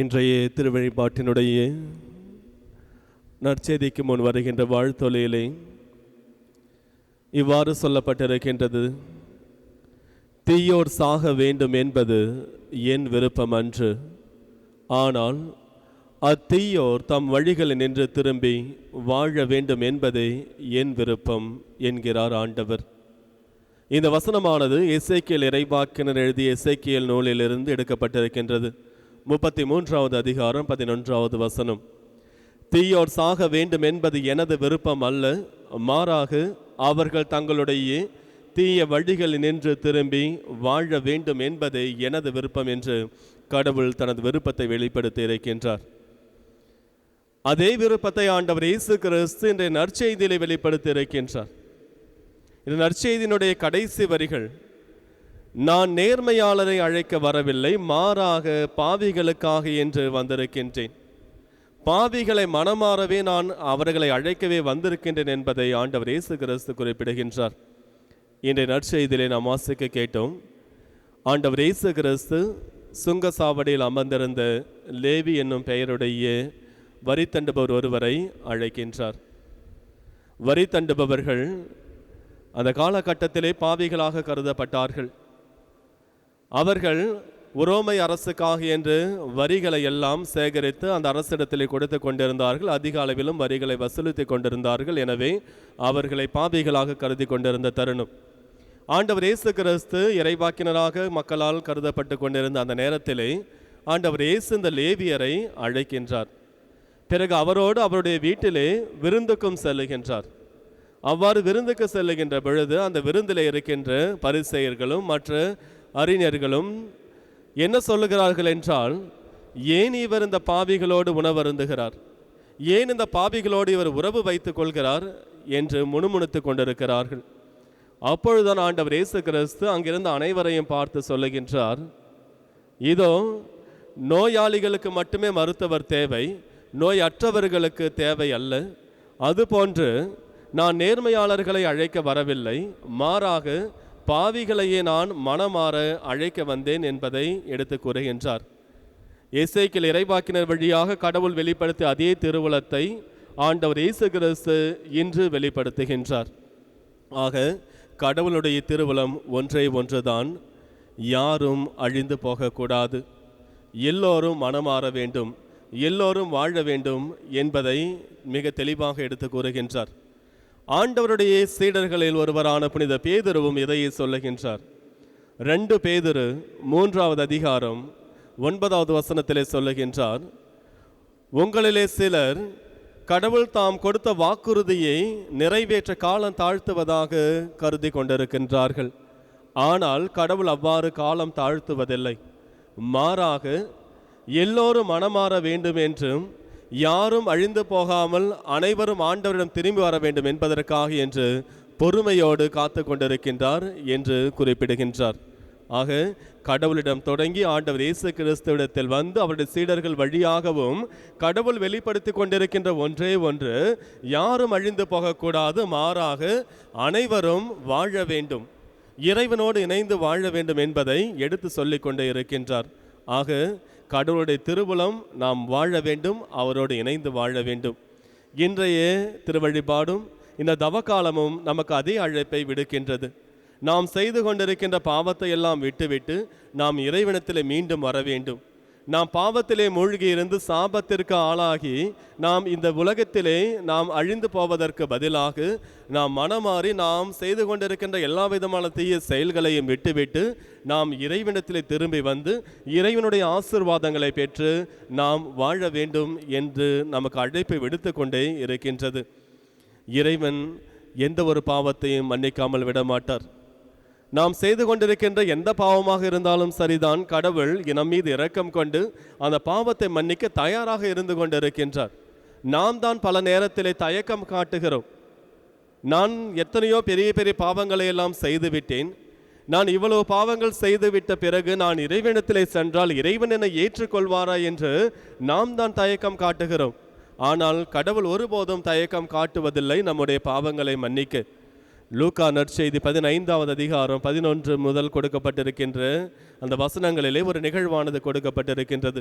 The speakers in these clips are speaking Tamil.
இன்றைய திருவழிபாட்டினுடைய நற்செய்திக்கு முன் வருகின்ற வாழ்த்தொலையிலே இவ்வாறு சொல்லப்பட்டிருக்கின்றது. தீயோர் சாக வேண்டும் என்பது என் விருப்பம் அன்று ஆனால் அத்தீயோர் தம் வழிகளில் நின்று திரும்பி வாழ வேண்டும் என்பதே என் விருப்பம் என்கிறார் ஆண்டவர். இந்த வசனமானது இசைக்கியல் இறைவாக்கினர் எழுதிய இசைக்கியல் நூலிலிருந்து எடுக்கப்பட்டிருக்கின்றது. முப்பத்தி மூன்றாவது அதிகாரம் பதினொன்றாவது வசனம். தீயோர் சாக வேண்டும் என்பது எனது விருப்பம் அல்ல. மாறாக அவர்கள் தங்களுடைய தீய வழிகளில் நின்று திரும்பி வாழ வேண்டும் என்பதே எனது விருப்பம் என்று கடவுள் தனது விருப்பத்தை வெளிப்படுத்தி இருக்கின்றார். அதே விருப்பத்தை ஆண்டவர் இயேசு கிறிஸ்து இன்றைய நற்செய்தியிலே வெளிப்படுத்தி இருக்கின்றார். இந்த நற்செய்தியினுடைய கடைசி வரிகள் நான் நேர்மையாளரை அழைக்க வரவில்லை மாறாக பாவிகளுக்காக என்று வந்திருக்கின்றேன். பாவிகளை மனமாறவே நான் அவர்களை அழைக்கவே வந்திருக்கின்றேன் என்பதை ஆண்டவர் இயேசு கிறிஸ்து குறிப்பிடுகின்றார். இன்றைய நற்செய்தியிலே நாம் வாசிக்க கேட்டோம் ஆண்டவர் இயேசு கிறிஸ்து சுங்கசாவடியில் அமர்ந்திருந்த லேவி என்னும் பெயருடைய வரி தண்டுபவர் ஒருவரை அழைக்கின்றார். வரி தண்டுபவர்கள் அந்த காலகட்டத்திலே பாவிகளாக கருதப்பட்டார்கள். அவர்கள் உரோமை அரசுக்காக என்று வரிகளை எல்லாம் சேகரித்து அந்த அரசிடத்திலே கொடுத்து கொண்டிருந்தார்கள். அதிக அளவிலும் வரிகளை வசூலித்து கொண்டிருந்தார்கள். எனவே அவர்களை பாபிகளாக கருதி கொண்டிருந்த தருணம். ஆண்டவர் இயேசு கிறிஸ்து இறைவாக்கினராக மக்களால் கருதப்பட்டு கொண்டிருந்த அந்த நேரத்திலே ஆண்டவர் இயேசு இந்த லேவியரை அழைக்கின்றார். பிறகு அவரோடு அவருடைய வீட்டிலே விருந்துக்கும் செல்லுகின்றார். அவ்வாறு விருந்துக்கு செல்லுகின்ற பொழுது அந்த விருந்தில் இருக்கின்ற பரிசெயர்களும் மற்ற அறிஞர்களும் என்ன சொல்லுகிறார்கள் என்றால் ஏன் இவர் இந்த பாவிகளோடு உணவருந்துகிறார்? ஏன் இந்த பாவிகளோடு இவர் உறவு வைத்துக் கொள்கிறார்? என்று முணுமுணுத்து கொண்டிருக்கிறார்கள். அப்பொழுதுதான் ஆண்டவர் இயேசு கிறிஸ்து அங்கிருந்த அனைவரையும் பார்த்து சொல்லுகின்றார் இதோ நோயாளிகளுக்கு மட்டுமே மருத்துவர் தேவை நோயற்றவர்களுக்கு தேவை அல்ல. அதுபோன்று நான் நேர்மையாளர்களை அழைக்க வரவில்லை. மாறாக பாவிகளையே நான் மனமாற அழைக்க வந்தேன் என்பதை எடுத்து கூறுகின்றார் இசைக்கில் இறைவாக்கினர் வழியாக கடவுள் வெளிப்படுத்திய அதே திருவுளத்தை ஆண்டவர் இயேசு கிறிஸ்து இன்று வெளிப்படுத்துகின்றார். ஆக கடவுளுடைய திருவுளம் ஒன்றே ஒன்றுதான். யாரும் அழிந்து போகக்கூடாது. எல்லோரும் மனமாற வேண்டும். எல்லோரும் வாழ வேண்டும் என்பதை மிக தெளிவாக எடுத்து கூறுகின்றார். ஆண்டவருடைய சீடர்களில் ஒருவரான புனித பேதுருவும் இதையே சொல்லுகின்றார். ரெண்டு பேதுரு மூன்றாவது அதிகாரம் ஒன்பதாவது வசனத்திலே சொல்லுகின்றார் உங்களிலே சிலர் கடவுள் தாம் கொடுத்த வாக்குறுதியை நிறைவேற்ற காலம் தாழ்த்துவதாக கருதி கொண்டிருக்கின்றார்கள். ஆனால் கடவுள் அவ்வாறு காலம் தாழ்த்துவதில்லை. மாறாக எல்லோரும் மனமாற வேண்டும் என்றும் யாரும் அழிந்து போகாமல் அனைவரும் ஆண்டவரிடம் திரும்பி வர வேண்டும் என்பதற்காக என்று பொறுமையோடு காத்து கொண்டிருக்கின்றார் என்று குறிப்பிடுகின்றார். ஆக கடவுளிடம் தொடங்கி ஆண்டவர் இயேசு கிறிஸ்துவிடத்தில் வந்து அவருடைய சீடர்கள் வழியாகவும் கடவுள் வெளிப்படுத்தி கொண்டிருக்கின்ற ஒன்றே ஒன்று யாரும் அழிந்து போகக்கூடாது மாறாக அனைவரும் வாழ வேண்டும். இறைவனோடு இணைந்து வாழ வேண்டும் என்பதை எடுத்து சொல்லிக்கொண்டே இருக்கின்றார். ஆக கடவுளுடைய திருவுளம் நாம் வாழ வேண்டும் அவரோடு இணைந்து வாழ வேண்டும். இன்றைய திருவழிபாடும் இந்த தவக்காலமும் நமக்கு அதே அழைப்பை விடுக்கின்றது. நாம் செய்து கொண்டிருக்கின்ற பாவத்தை எல்லாம் விட்டுவிட்டு நாம் இறைவனத்திலே மீண்டும் வர வேண்டும். நாம் பாவத்திலே மூழ்கி இருந்து சாபத்திற்கு ஆளாகி நாம் இந்த உலகத்திலே நாம் அழிந்து போவதற்கு பதிலாக நாம் மனமாறி நாம் செய்து கொண்டிருக்கின்ற எல்லா விதமான தீய செயல்களையும் விட்டுவிட்டு நாம் இறைவனத்திலே திரும்பி வந்து இறைவனுடைய ஆசிர்வாதங்களை பெற்று நாம் வாழ வேண்டும் என்று நமக்கு அழைப்பை விடுத்து கொண்டே இருக்கின்றது. இறைவன் எந்த ஒரு பாவத்தையும் மன்னிக்காமல் விட மாட்டார் நாம் செய்து கொண்டிருக்கின்ற எந்த பாவமாக இருந்தாலும் சரிதான். கடவுள் இனம் மீது இரக்கம் கொண்டு அந்த பாவத்தை மன்னிக்க தயாராக இருந்து கொண்டிருக்கின்றார். நாம் தான் பல நேரத்திலே தயக்கம் காட்டுகிறோம். நான் எத்தனையோ பெரிய பெரிய பாவங்களை எல்லாம் செய்து விட்டேன். நான் இவ்வளவு பாவங்கள் செய்துவிட்ட பிறகு நான் இறைவனத்திலே சென்றால் இறைவன் என்னை ஏற்றுக்கொள்வாரா என்று நாம் தான் தயக்கம் காட்டுகிறோம். ஆனால் கடவுள் ஒருபோதும் தயக்கம் காட்டுவதில்லை. நம்முடைய பாவங்களை மன்னிக்க. லூக்கா நற்செய்தி பதினைந்தாவது அதிகாரம் பதினொன்று முதல் கொடுக்கப்பட்டிருக்கின்ற அந்த வசனங்களிலே ஒரு நிகழ்வானது கொடுக்கப்பட்டிருக்கின்றது.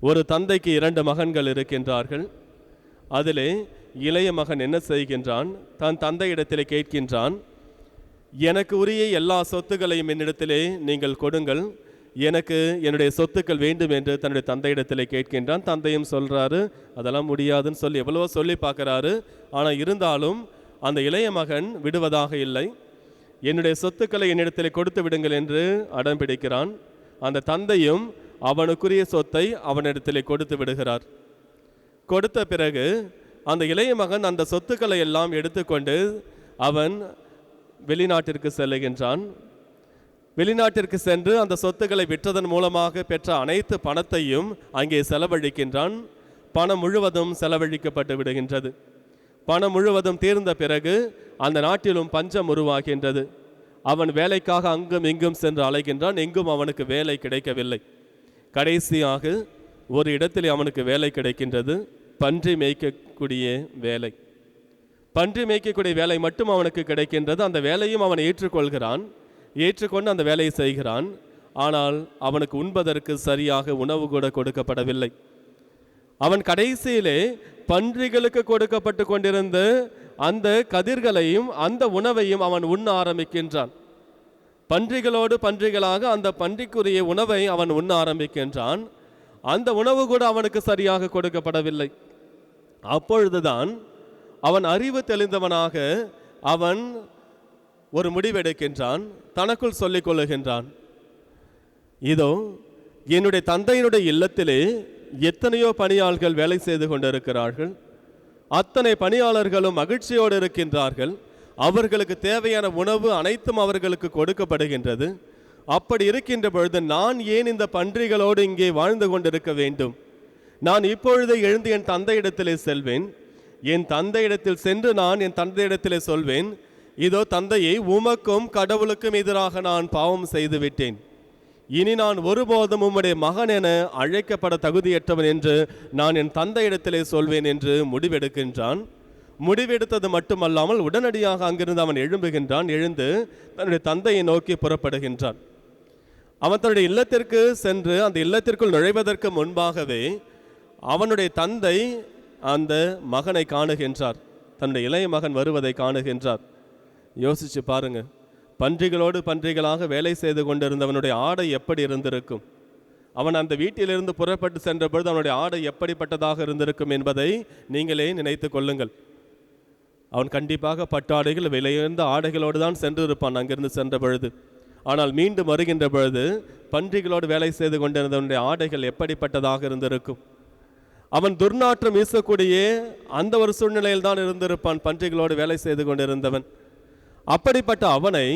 ஒரு தந்தைக்கு இரண்டு மகன்கள் இருக்கின்றார்கள். அதிலே இளைய மகன் என்ன செய்கின்றான்? தன் தந்தையிடத்திலே கேட்கின்றான் எனக்கு உரிய எல்லா சொத்துக்களையும் என்னிடத்திலே நீங்கள் கொடுங்கள். எனக்கு என்னுடைய சொத்துக்கள் வேண்டும் என்று தன்னுடைய தந்தையிடத்திலே கேட்கின்றான். தந்தையும் சொல்கிறாரு அதெல்லாம் முடியாதுன்னு சொல்லி எவ்வளவோ சொல்லி பார்க்கறாரு. ஆனால் இருந்தாலும் அந்த இளைய மகன் விடுவதாக இல்லை. என்னுடைய சொத்துக்களை என்னிடத்திலே கொடுத்து விடுங்கள் என்று அடம் பிடிக்கிறான். அந்த தந்தையும் அவனுக்குரிய சொத்தை அவனிடத்தில் கொடுத்து விடுகிறார். கொடுத்த பிறகு அந்த இளைய மகன் அந்த சொத்துக்களை எல்லாம் எடுத்துக்கொண்டு அவன் வெளிநாட்டிற்கு செல்லுகின்றான். வெளிநாட்டிற்கு சென்று அந்த சொத்துக்களை விற்றதன் மூலமாக பெற்ற அனைத்து பணத்தையும் அங்கே செலவழிக்கின்றான். பணம் முழுவதும் செலவழிக்கப்பட்டு விடுகின்றது. பணம் முழுவதும் தீர்ந்த பிறகு அந்த நாட்டிலும் பஞ்சம் உருவாகின்றது. அவன் வேலைக்காக அங்கும் இங்கும் சென்று அலைகின்றான். எங்கும் அவனுக்கு வேலை கிடைக்கவில்லை. கடைசியாக ஒரு இடத்தில் அவனுக்கு வேலை கிடைக்கின்றது. பன்றி மேய்க்கக்கூடிய வேலை. பன்றி மேய்க்கக்கூடிய வேலை மட்டும் அவனுக்கு கிடைக்கின்றது. அந்த வேலையும் அவன் ஏற்றுக்கொள்கிறான். ஏற்றுக்கொண்டு அந்த வேலையை செய்கிறான். ஆனால் அவனுக்கு உண்பதற்கு சரியாக உணவு கூட கொடுக்கப்படவில்லை. அவன் கடைசியிலே பன்றிகளுக்கு கொடுக்கப்பட்டு கொண்டிருந்த அந்த கதிர்களையும் அந்த உணவையும் அவன் உண்ண ஆரம்பிக்கின்றான். பன்றிகளோடு பன்றிகளாக அந்த பன்றிக்குரிய உணவை அவன் உண்ண ஆரம்பிக்கின்றான். அந்த உணவு கூட அவனுக்கு சரியாக கொடுக்கப்படவில்லை. அப்பொழுதுதான் அவன் அறிவு தெளிந்தவனாக அவன் ஒரு முடிவெடுக்கின்றான். தனக்குள் சொல்லிக் கொள்ளுகின்றான். இதோ என்னுடைய தந்தையினுடைய இல்லத்திலே எத்தனையோ பணியாளர்கள் வேலை செய்து கொண்டிருக்கிறார்கள். அத்தனை பணியாளர்களும் மகிழ்ச்சியோடு இருக்கின்றார்கள். அவர்களுக்கு தேவையான உணவு அனைத்தும் அவர்களுக்கு கொடுக்கப்படுகின்றது. அப்படி இருக்கின்ற பொழுது நான் ஏன் இந்த பன்றிகளோடு இங்கே வாழ்ந்து கொண்டிருக்க வேண்டும்? நான் இப்பொழுதே எழுந்து என் தந்தையிடத்திலே செல்வேன். என் தந்தையிடத்தில் சென்று நான் என் தந்தையிடத்திலே சொல்வேன் இதோ தந்தையை உமக்கும் கடவுளுக்கும் எதிராக நான் பாவம் செய்துவிட்டேன். இனி நான் ஒருபோதும் உம்முடைய மகன் என அழைக்கப்பட தகுதியற்றவன் என்று நான் என் தந்தையிடத்திலே சொல்வேன் என்று முடிவெடுக்கின்றான். முடிவெடுத்தது மட்டுமல்லாமல் உடனடியாக அங்கிருந்து அவன் எழும்புகின்றான். எழுந்து தன்னுடைய தந்தையை நோக்கி புறப்படுகின்றான். அவன் தன்னுடைய இல்லத்திற்கு சென்று அந்த இல்லத்திற்குள் நுழைவதற்கு முன்பாகவே அவனுடைய தந்தை அந்த மகனை காணுகின்றார். தன்னுடைய இளைய மகன் வருவதை காணுகின்றார். யோசிச்சு பாருங்க. பன்றிகளோடு பன்றிகளாக வேலை செய்து கொண்டிருந்தவனுடைய ஆடை எப்படி இருந்திருக்கும்? அவன் அந்த வீட்டிலிருந்து புறப்பட்டு சென்ற பொழுது அவனுடைய ஆடை எப்படிப்பட்டதாக இருந்திருக்கும் என்பதை நீங்களே நினைத்து கொள்ளுங்கள். அவன் கண்டிப்பாக பட்டாடைகள் விலையுயர்ந்த ஆடைகளோடு தான் சென்றிருப்பான் அங்கிருந்து சென்ற பொழுது ஆனால் மீண்டும் வருகின்ற பொழுது பன்றிகளோடு வேலை செய்து கொண்டிருந்தவனுடைய ஆடைகள் எப்படிப்பட்டதாக இருந்திருக்கும்? அவன் துர்நாற்றம் வீசக்கூடிய அந்த ஒரு சூழ்நிலையில் தான் இருந்திருப்பான் பன்றிகளோடு வேலை செய்து கொண்டிருந்தவன். அப்படிப்பட்ட அவனை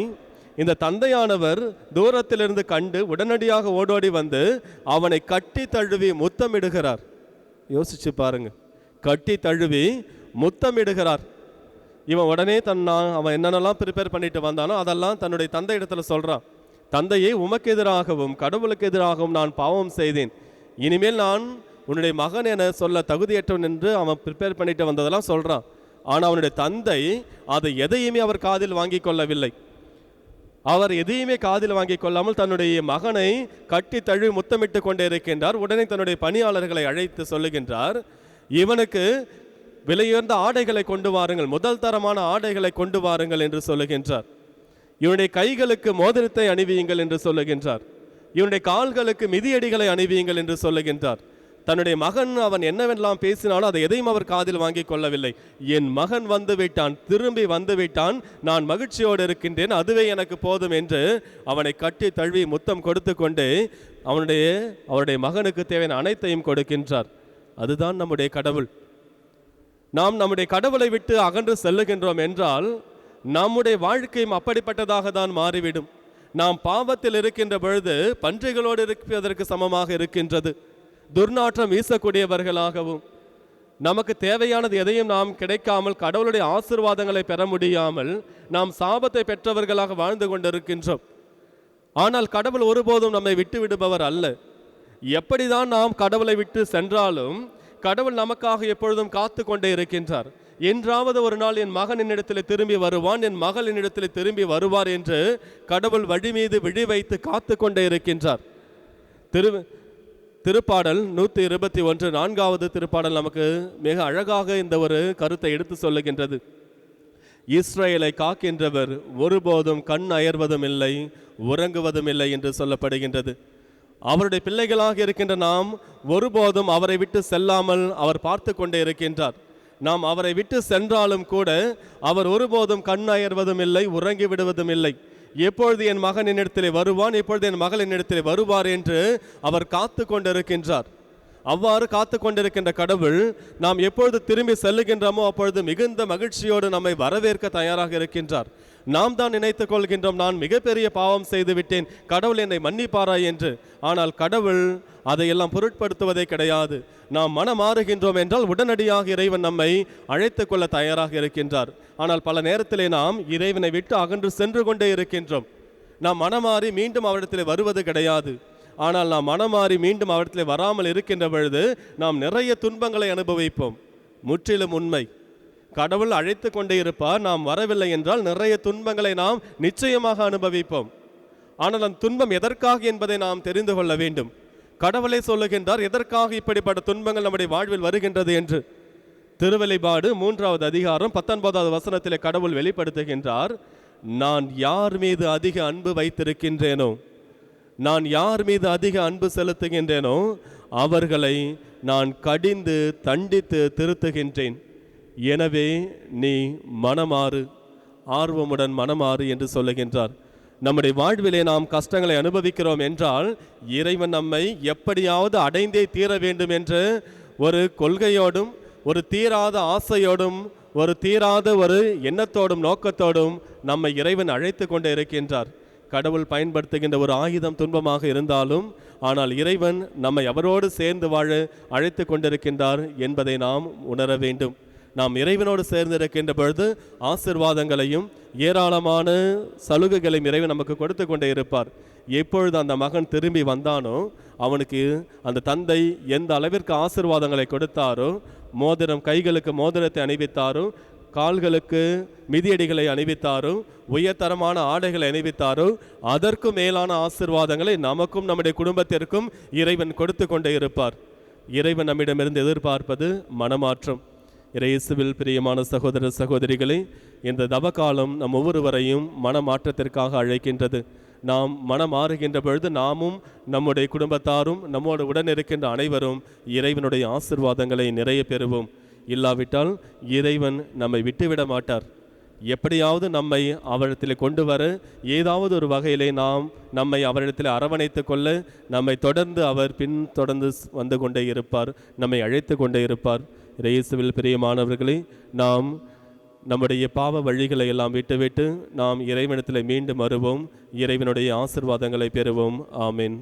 இந்த தந்தையானவர் தூரத்திலிருந்து கண்டு உடனடியாக ஓடோடி வந்து அவனை கட்டி தழுவி முத்தமிடுகிறார். யோசிச்சு பாருங்க. கட்டி தழுவி முத்தமிடுகிறார். இவன் உடனே தன் நான் அவன் என்னென்னலாம் ப்ரிப்பேர் பண்ணிட்டு வந்தானோ அதெல்லாம் தன்னுடைய தந்தை இடத்துல சொல்கிறான் தந்தையை உமக்கு எதிராகவும் கடவுளுக்கு எதிராகவும் நான் பாவம் செய்தேன். இனிமேல் நான் உன்னுடைய மகன் என சொல்ல தகுதியற்றவன் என்று அவன் ப்ரிப்பேர் பண்ணிட்டு வந்ததெல்லாம் சொல்கிறான் ஆனால் அவனுடைய தந்தை அதை எதையுமே அவர் காதில் வாங்கி கொள்ளவில்லை. அவர் எதையுமே காதில் வாங்கி கொள்ளாமல் தன்னுடைய மகனை கட்டி தழுவி முத்தமிட்டு கொண்டே இருக்கின்றார். உடனே தன்னுடைய பணியாளர்களை அழைத்து சொல்லுகின்றார் இவனுக்கு விலையுயர்ந்த ஆடைகளை கொண்டு வாருங்கள் முதல் தரமான ஆடைகளை கொண்டு வாருங்கள் என்று சொல்லுகின்றார். இவனுடைய கைகளுக்கு மோதிரத்தை அணிவியுங்கள் என்று சொல்லுகின்றார். இவனுடைய கால்களுக்கு மிதியடிகளை அணிவியுங்கள் என்று சொல்லுகின்றார். தன்னுடைய மகன் அவன் என்னவெல்லாம் பேசினாலும் அதை எதையும் அவர் காதில் வாங்கிக் கொள்ளவில்லை. என் மகன் வந்து விட்டான் திரும்பி வந்து விட்டான் நான் மகிழ்ச்சியோடு இருக்கின்றேன் அதுவே எனக்கு போதும் என்று அவனை கட்டி தழுவி முத்தம் கொடுத்து கொண்டு அவனுடைய அவருடைய மகனுக்கு தேவையான அனைத்தையும் கொடுக்கின்றார். அதுதான் நம்முடைய கடவுள். நாம் நம்முடைய கடவுளை விட்டு அகன்று செல்லுகின்றோம் என்றால் நம்முடைய வாழ்க்கையும் அப்படிப்பட்டதாக தான் மாறிவிடும். நாம் பாவத்தில் இருக்கின்ற பொழுது பன்றிகளோடு இருப்பதற்கு சமமாக இருக்கின்றது. துர்நாற்றம் வீசக்கூடியவர்களாகவும் நமக்கு தேவையானது எதையும் நாம் கிடைக்காமல் கடவுளுடைய ஆசிர்வாதங்களை பெற முடியாமல் நாம் சாபத்தை பெற்றவர்களாக வாழ்ந்து கொண்டிருக்கின்றோம். ஆனால் கடவுள் ஒருபோதும் நம்மை விட்டு விடுபவர் அல்ல. எப்படிதான் நாம் கடவுளை விட்டு சென்றாலும் கடவுள் நமக்காக எப்பொழுதும் காத்து கொண்டே இருக்கின்றார். என்றாவது ஒரு நாள் என் மகன் என்னிடத்தில் திரும்பி வருவான் என் மகள் என்னிடத்தில் திரும்பி வருவார் என்று கடவுள் வழி மீது விழி வைத்து காத்து கொண்டே இருக்கின்றார். திரு திருப்பாடல் நூற்றி இருபத்தி ஒன்று நான்காவது திருப்பாடல் நமக்கு மிக அழகாக இந்த ஒரு கருத்தை எடுத்து சொல்லுகின்றது. இஸ்ரேலை காக்கின்றவர் ஒருபோதும் கண் அயர்வதும் இல்லை உறங்குவதும் இல்லை என்று சொல்லப்படுகின்றது. அவருடைய பிள்ளைகளாக இருக்கின்ற நாம் ஒருபோதும் அவரை விட்டு செல்லாமல் அவர் பார்த்து கொண்டே இருக்கின்றார். நாம் அவரை விட்டு சென்றாலும் கூட அவர் ஒருபோதும் கண் அயர்வதும் இல்லை உறங்கி விடுவதும் இல்லை. எப்பொழுது என் மகன் என்னிடத்திலே வருவான் எப்பொழுது என் மகள் என்னிடத்திலே வருவார் என்று அவர் காத்து கொண்டிருக்கின்றார் அவ்வாறு காத்து கொண்டிருக்கின்ற கடவுள் நாம் எப்பொழுது திரும்பி செல்லுகின்றோமோ அப்பொழுது மிகுந்த மகிழ்ச்சியோடு நம்மை வரவேற்க தயாராக இருக்கின்றார். நாம் தான் நினைத்துக் கொள்கின்றோம் நான் மிகப்பெரிய பாவம் செய்து விட்டேன் கடவுள் என்னை மன்னிப்பாரா என்று. ஆனால் கடவுள் அதையெல்லாம் பொருட்படுத்துவதே கிடையாது. நாம் மனம் மாறுகின்றோம் என்றால் உடனடியாக இறைவன் நம்மை அழைத்துக் கொள்ள தயாராக இருக்கின்றார். ஆனால் பல நேரத்திலே நாம் இறைவனை விட்டு அகன்று சென்று கொண்டே இருக்கின்றோம். நாம் மனமாறி மீண்டும் அவரிடத்தில் வருவது கிடையாது. ஆனால் நாம் மனமாறி மீண்டும் அவரிடத்தில் வராமல் இருக்கின்ற பொழுது நாம் நிறைய துன்பங்களை அனுபவிப்போம். முற்றிலும் உண்மை. கடவுள் அழைத்து கொண்டே இருப்பார். நாம் வரவில்லை என்றால் நிறைய துன்பங்களை நாம் நிச்சயமாக அனுபவிப்போம். ஆனால் அந்த துன்பம் எதற்காக என்பதை நாம் தெரிந்து கொள்ள வேண்டும். கடவுளை சொல்லுகின்றார் எதற்காக இப்படிப்பட்ட துன்பங்கள் நம்முடைய வாழ்வில் வருகின்றது? என்று. திருவெளிபாடு மூன்றாவது அதிகாரம் பத்தொன்பதாவது வசனத்திலே கடவுள் வெளிப்படுத்துகின்றார் நான் யார் மீது அதிக அன்பு வைத்திருக்கின்றேனோ நான் யார் மீது அதிக அன்பு செலுத்துகின்றேனோ அவர்களை நான் கடிந்து தண்டித்து திருத்துகின்றேன். எனவே நீ மனமாறு ஆர்வமுடன் மனமாறு என்று சொல்லுகின்றார். நம்முடைய வாழ்விலே நாம் கஷ்டங்களை அனுபவிக்கிறோம் என்றால் இறைவன் நம்மை எப்படியாவது அடைந்தே தீர வேண்டும் என்று ஒரு கொள்கையோடும் ஒரு தீராத ஆசையோடும் ஒரு தீராத ஒரு எண்ணத்தோடும் நோக்கத்தோடும் நம்மை இறைவன் அழைத்து கொண்டே இருக்கின்றார். கடவுள் பயன்படுத்துகின்ற ஒரு ஆயுதம் துன்பமாக இருந்தாலும் ஆனால் இறைவன் நம்மை அவரோடு சேர்ந்து வாழ அழைத்து கொண்டிருக்கின்றார் என்பதை நாம் உணர வேண்டும். நாம் இறைவனோடு சேர்ந்திருக்கின்ற பொழுது ஆசிர்வாதங்களையும் ஏராளமான சலுகைகளையும் இறைவன் நமக்கு கொடுத்து கொண்டே இருப்பார். எப்பொழுது அந்த மகன் திரும்பி வந்தானோ அவனுக்கு அந்த தந்தை எந்த அளவிற்கு ஆசிர்வாதங்களை கொடுத்தாரோ மோதிரம் கைகளுக்கு மோதிரத்தை அணிவித்தாரோ கால்களுக்கு மிதியடிகளை அணிவித்தாரோ உயர்தரமான ஆடைகளை அணிவித்தாரோ அதற்கு மேலான ஆசிர்வாதங்களை நமக்கும் நம்முடைய குடும்பத்திற்கும் இறைவன் கொடுத்து கொண்டே இருப்பார். இறைவன் நம்மிடமிருந்து எதிர்பார்ப்பது மனமாற்றம். இயேசுவில் பிரியமான சகோதர சகோதரிகளே இந்த தவக்காலம் நம் ஒவ்வொருவரையும் மனமாற்றத்திற்காக அழைக்கின்றது. நாம் மனம் மாறுகின்ற பொழுது நாமும் நம்முடைய குடும்பத்தாரும் நம்மோடு உடன் இருக்கின்ற அனைவரும் இறைவனுடைய ஆசிர்வாதங்களை நிறைய பெறுவோம். இல்லாவிட்டால் இறைவன் நம்மை விட்டுவிட மாட்டார். எப்படியாவது நம்மை அவரிடத்தில் கொண்டு வர ஏதாவது ஒரு வகையிலே நாம் நம்மை அவரிடத்தில் அரவணைத்து கொள்ள நம்மை தொடர்ந்து அவர் பின் தொடர்ந்து வந்து கொண்டே இருப்பார் நம்மை அழைத்து கொண்டே இருப்பார். இயேசுவில் பிரியமானவர்களே நாம் நம்முடைய பாவ வழிகளை எல்லாம் விட்டுவிட்டு நாம் இறைவனத்தில் மீண்டும் வருவோம். இறைவனுடைய ஆசிர்வாதங்களை பெறுவோம். ஆமீன்.